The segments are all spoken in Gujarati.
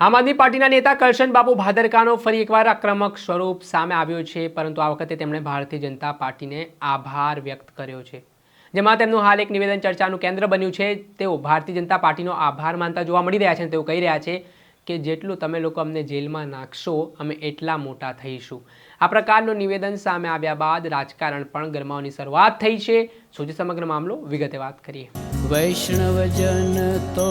આમ આદમી પાર્ટીના નેતા કરશન બાપુ ભાદરકાનો ફરી એકવાર આક્રમક સ્વરૂપ સામે આવ્યો છે, પરંતુ આ વખતે તેમણે ભારતીય જનતા પાર્ટીને આભાર વ્યક્ત કર્યો છે. જેમાં તેમનું હાલ એક નિવેદન ચર્ચાનું કેન્દ્ર બન્યું છે, તેઓ ભારતીય જનતા પાર્ટીનો આભાર માનતા જોવા મળી રહ્યા છે તેઓ કહી રહ્યા છે કે જેટલું તમે લોકો અમને જેલમાં નાખશો, અમે એટલા મોટા થઈશું. આ પ્રકારનું નિવેદન સામે આવ્યા બાદ રાજકારણ પણ ગરમાવાની શરૂઆત થઈ છે. સુધી સમગ્ર મામલો વિગતે વાત કરીએ. વૈષ્ણવજન તો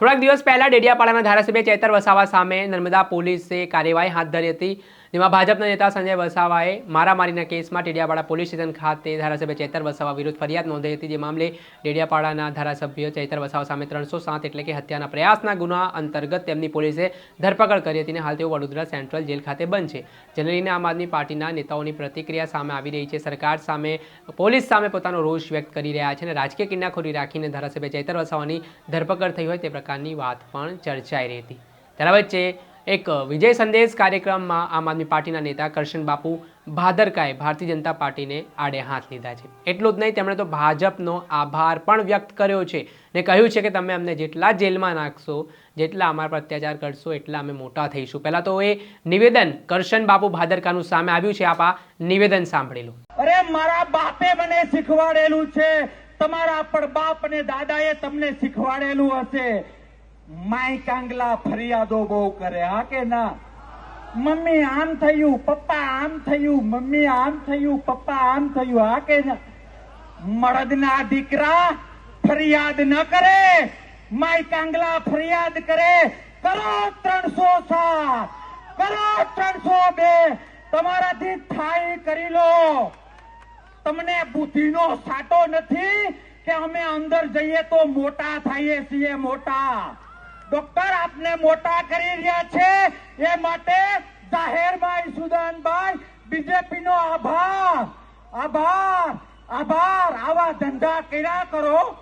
થોડાક દિવસ પહેલા ડેડિયાપાડાના ધારાસભ્ય ચેતર વસાવા સામે નર્મદા પોલીસે કાર્યવાહી હાથ ધરી હતી, જેમાં ભાજપના નેતા સંજય વસાવાએ મારામારીના કેસમાં ડેડિયાપાડા પોલીસ સ્ટેશન ખાતે ધારાસભ્ય ચેતર વસાવા વિરુદ્ધ ફરિયાદ નોંધાઈ હતી. જે મામલે ડેડિયાપાડાના ધારાસભ્ય ચેતર વસાવા સામે ત્રણસો સાત એટલે કે હત્યાના પ્રયાસના ગુના અંતર્ગત તેમની પોલીસે ધરપકડ કરી હતી અને હાલ તેઓ વડોદરા સેન્ટ્રલ જેલ ખાતે બંધ છે. જેને લઈને આમ આદમી પાર્ટીના નેતાઓની પ્રતિક્રિયા સામે આવી રહી છે. સરકાર સામે, પોલીસ સામે પોતાનો રોષ વ્યક્ત કરી રહ્યા છે અને રાજકીય કિન્નાખોરી રાખીને ધારાસભ્ય ચેતર વસાવાની ધરપકડ થઈ હોય તે પ્રકારની વાત પણ ચર્ચાઈ રહી હતી તેના વચ્ચે એક વિજય સંદેશ કાર્યક્રમમાં આમ આદમી પાર્ટીના નેતા કરશન બાપુ ભાદરકાએ ભારતીય જનતા પાર્ટીને આડે હાથ લીધા છે. એટલું જ નહીં, તેમણે તો ભાજપનો આભાર પણ વ્યક્ત કર્યો છે ને કહ્યું છે કે તમે અમને જેટલા જેલમાં નાખશો, જેટલા અમારા પર અત્યાચાર કરશો, એટલા અમે મોટા થઈશું. પહેલાં તો એ નિવેદન કરશન બાપુ ભાદરકાનું સામે આવ્યું છે. આપ આ નિવેદન સાંભળી લો. અરે મારા બાપે મને શીખવાડેલું છે. તમારા પણ બાપ અને દાદાએ તમને શીખવાડેલું હશે. માય કાંગલા ફરિયાદો બહુ કરે, હા કે ના? મમ્મી આમ થયું, પપ્પા આમ થયું, મમ્મી આમ થયું, પપ્પા આમ થયું, હા કે ના? મળદના દીકરા ફરિયાદ ન કરે, માય કાંગલા ફરિયાદ કરે, કરો ત્રણસો સાત, કરો ત્રણસો બે, તમારાથી થાય કરી લો. તમને બુદ્ધિનો સાટો નથી કે અમે અંદર જઈએ તો મોટા થઈએ છીએ મોટા? ડોક્ટર આપને મોટા કરી રહ્યા છે. એ માટે જાહેરભાઈ ઈસુદાનભાઈ બીજેપી નો આભાર. આભાર. આભાર. આવા ધંધા કર્યા કરો.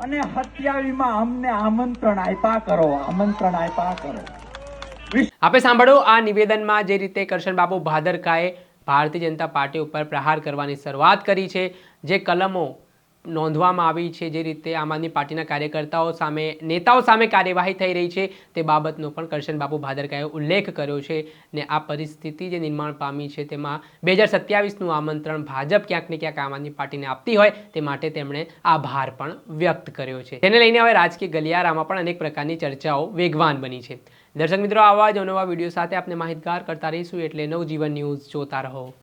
અને હત્યાવીમાં અમને આમંત્રણ આપ્યા કરો. આમંત્રણ આપ્યા કરો. આપે સાંભળો, આ નિવેદનમાં જે રીતે કરશન બાપુ ભાદરકાએ ભારતીય જનતા પાર્ટી ઉપર પ્રહાર કરવાની શરૂઆત કરી છે, જે કલમો નોંધવામાં આવી છે જે રીતે આમ આદમી પાર્ટીના કાર્યકર્તાઓ સામે, નેતાઓ સામે કાર્યવાહી થઈ રહી છે. તે બાબતનો પણ કરશન બાપુ ભાદરકાએ ઉલ્લેખ કર્યો છે ને આ પરિસ્થિતિ જે નિર્માણ પામી છે તેમાં બે હજાર સત્યાવીસનું આમંત્રણ ભાજપ ક્યાંક ને ક્યાંક આમ આદમી પાર્ટીને આપતી હોય તે માટે તેમણે આભાર પણ વ્યક્ત કર્યો છે. તેને લઈને હવે રાજકીય ગલિયારામાં પણ અનેક પ્રકારની ચર્ચાઓ વેગવાન બની છે. દર્શક મિત્રો, આવા જ અવનવા વીડિયો સાથે આપણે માહિતગાર કરતા રહીશું. એટલે નવજીવન ન્યૂઝ જોતા રહો.